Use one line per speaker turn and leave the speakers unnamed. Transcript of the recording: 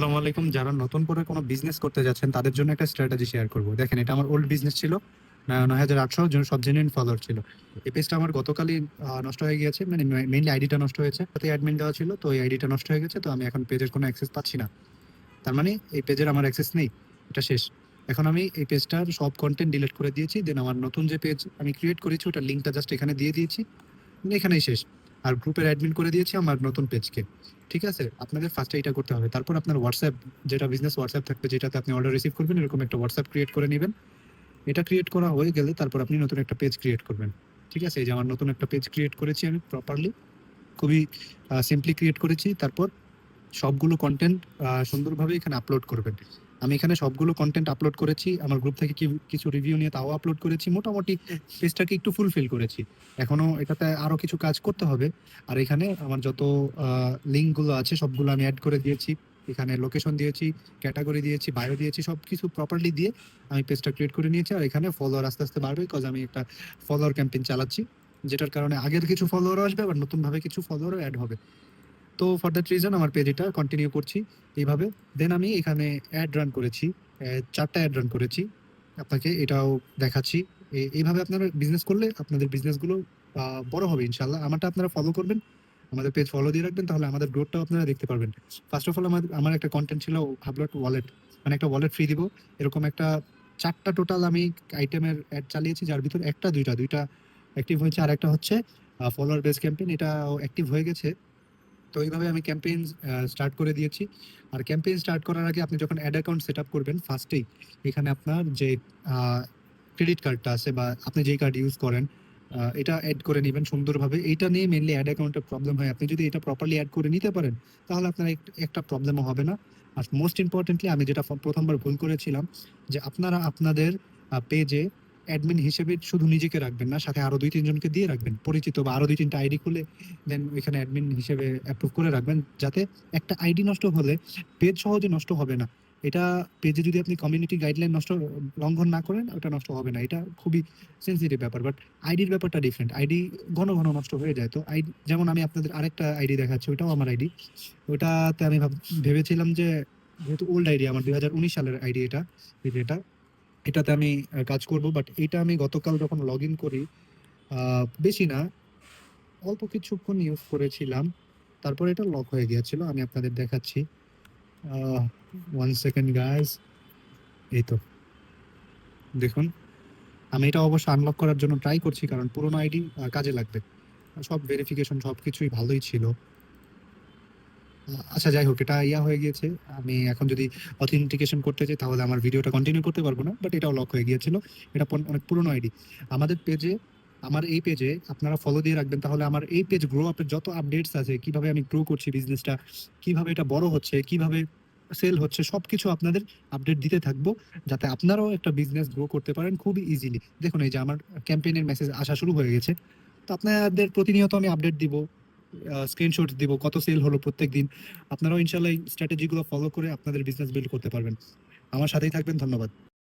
আসসালামু আলাইকুম। যারা নতুন করে কোনো বিজনেস করতে যাচ্ছেন, তাদের জন্য একটা স্ট্র্যাটেজি শেয়ার করব। দেখেন, এটা আমার ওল্ড বিজনেস ছিল নয় হাজার আটশো জন সব জেনুইন ফলোয়ার ছিল। এই পেজটা আমার গতকালই নষ্ট হয়ে গিয়েছে মানে মেইনলি আইডিটা নষ্ট হয়েছে। তাতে অ্যাডমিন দেওয়া ছিল, তো এই আইডিটা নষ্ট হয়ে গেছে, তো আমি এখন পেজের কোনো অ্যাক্সেস পাচ্ছি না। তার মানে এই পেজের আমার অ্যাক্সেস নেই, এটা শেষ। এখন আমি এই পেজটার সব কন্টেন্ট ডিলিট করে দিয়েছি দেন আমার নতুন যে পেজ আমি ক্রিয়েট করেছি, ওটার লিঙ্কটা জাস্ট এখানে দিয়ে দিয়েছি, এখানেই শেষ। আর গ্রুপের অ্যাডমিন করে দিয়েছি আমার নতুন পেজকে ঠিক আছে? আপনাদের ফার্স্টে এটা করতে হবে। তারপর আপনার হোয়াটসঅ্যাপ যেটা বিজনেস হোয়াটসঅ্যাপ থাকবে, যেটাতে আপনি অর্ডার রিসিভ করবেন, এরকম একটা হোয়াটসঅ্যাপ ক্রিয়েট করে নেবেন। এটা ক্রিয়েট করা হয়ে গেলে তারপর আপনি নতুন একটা পেজ ক্রিয়েট করবেন। ঠিক আছে? এই যে আমার নতুন একটা পেজ ক্রিয়েট করেছি আমি প্রপারলি খুবই সিম্পলি ক্রিয়েট করেছি। তারপর সবগুলো কন্টেন্ট সুন্দরভাবে এখানে আপলোড করবেন। আমি এখানে সবগুলো কন্টেন্ট আপলোড করেছি, আমার গ্রুপ থেকে কিছু রিভিউ নিয়ে তাও আপলোড করেছি, মোটামুটি পেজটাকে একটু ফুলফিল করেছি। এখনও এটাতে আরও কিছু কাজ করতে হবে। আর এখানে আমার যত লিঙ্কগুলো আছে, সবগুলো আমি অ্যাড করে দিয়েছি। এখানে লোকেশন দিয়েছি ক্যাটাগরি দিয়েছি বায়ো দিয়েছি সব কিছু প্রপারলি দিয়ে আমি পেজটা ক্রিয়েট করে নিয়েছি। আর এখানে ফলোয়ার আস্তে আস্তে বাড়বে কজ আমি একটা ফলোয়ার ক্যাম্পেইন চালাচ্ছি, যেটার কারণে আগের কিছু ফলোয়ারও আসবে, আবার নতুনভাবে কিছু ফলোয়ারও অ্যাড হবে। তো ফর দ্যাট রিজন আমার পেজ এটা কন্টিনিউ করছি এইভাবে। দেন আমি এখানে অ্যাড রান করেছি চারটা অ্যাড রান করেছি। আপনাকে এটাও দেখাচ্ছি। এইভাবে আপনারা বিজনেস করলে আপনাদের বিজনেসগুলো বড় হবে ইনশাল্লাহ আমারটা আপনারা ফলো করবেন, আমাদের পেজ ফলো দিয়ে রাখবেন, তাহলে আমাদের গ্রোথটাও আপনারা দেখতে পারবেন। ফার্স্ট অফ অল আমার আমার একটা কন্টেন্ট ছিল হাবলট ওয়ালেট মানে একটা ওয়ালেট ফ্রি দিব। এরকম একটা চারটা টোটাল আমি আইটেমের অ্যাড চালিয়েছি, যার ভিতর একটা, দুইটা দুইটা অ্যাক্টিভ হয়েছে। আর একটা হচ্ছে ফলোয়ার বেস ক্যাম্পেইন এটা অ্যাক্টিভ হয়ে গেছে। তো এইভাবে আমি ক্যাম্পেইন স্টার্ট করে দিয়েছি। আর ক্যাম্পেইন স্টার্ট করার আগে আপনি যখন অ্যাড অ্যাকাউন্ট সেট আপ করবেন ফার্স্টেই এখানে আপনার যে ক্রেডিট কার্ডটা আছে বা আপনি যেই কার্ড ইউজ করেন এটা অ্যাড করে নেবেন সুন্দরভাবে। এটা নিয়ে মেনলি অ্যাড অ্যাকাউন্টের প্রবলেম হয়। আপনি যদি এটা প্রপারলি অ্যাড করে নিতে পারেন, তাহলে আপনার একটা প্রবলেমও হবে না। আর মোস্ট ইম্পর্টেন্টলি আমি যেটা প্রথমবার ভুল করেছিলাম, যে আপনারা আপনাদের পেজে অ্যাডমিন হিসেবে শুধু নিজেকে রাখবেন না, সাথে আরও দুই তিনজনকে দিয়ে রাখবেন। পরিচিত বা আরও দুই তিনটা আইডি খুলে দেন ওইখানে অ্যাডমিন হিসেবে অ্যাপ্রুভ করে রাখবেন, যাতে একটা আইডি নষ্ট হলে পেজ সহজে নষ্ট হবে না। এটা পেজে যদি আপনি কমিউনিটি গাইডলাইন নষ্ট, লঙ্ঘন না করেন, ওটা নষ্ট হবে না। এটা খুবই সেন্সিটিভ ব্যাপার বাট আইডির ব্যাপারটা ডিফারেন্ট আইডি ঘন ঘন নষ্ট হয়ে যায়। তো আইডি যেমন আমি আপনাদের আরেকটা আইডি দেখাচ্ছি, ওটাও আমার আইডি ওটাতে আমি ভাব- ভেবেছিলাম যে, যেহেতু ওল্ড আইডি আমার দুই হাজার উনিশ সালের আইডি এটা এটা। এটাতে আমি কাজ করব বাট এটা আমি গতকাল যখন লগ ইন করি বেশি না, অল্প কিছুক্ষণ ইউজ করেছিলাম, তারপর এটা লক হয়ে গিয়েছিল, আমি আপনাদের দেখাচ্ছি। ওয়ান সেকেন্ড গাইস এই তো। দেখুন, আমি এটা অবশ্য আনলক করার জন্য ট্রাই করছি, কারণ পুরোনো আইডি কাজে লাগবে। সব ভেরিফিকেশন সব কিছুই ভালোই ছিল। আচ্ছা যাই হোক, এটা ইয়া হয়ে গিয়েছে। আমি এখন যদি অথেন্টিকেশন করতে চাই তাহলে আমার ভিডিওটা কন্টিনিউ করতে পারব না বাট এটাও লক হয়ে গিয়েছিল। এটা অনেক পুরনো আইডি আমাদের পেজে আমার এই পেজে আপনারা ফলো দিয়ে রাখবেন, তাহলে আমার এই পেজ গ্রো আপের যত আপডেটস আছে, কীভাবে আমি গ্রো করছি বিজনেসটা কীভাবে এটা বড় হচ্ছে, কীভাবে সেল হচ্ছে সব কিছু আপনাদের আপডেট দিতে থাকব, যাতে আপনারাও একটা বিজনেস গ্রো করতে পারেন খুবই ইজিলি দেখুন, এই যে আমার ক্যাম্পেইনের মেসেজ আসা শুরু হয়ে গেছে। তো আপনাদের প্রতিনিয়ত আমি আপডেট দিব। স্ক্রিনশট দিব, কত সেল হলো প্রত্যেক দিন আপনারাও ইনশাল্লাহ এই স্ট্র্যাটেজিগুলো ফলো করে আপনাদের বিজনেস বিল্ড করতে পারবেন। আমার সাথেই থাকবেন, ধন্যবাদ।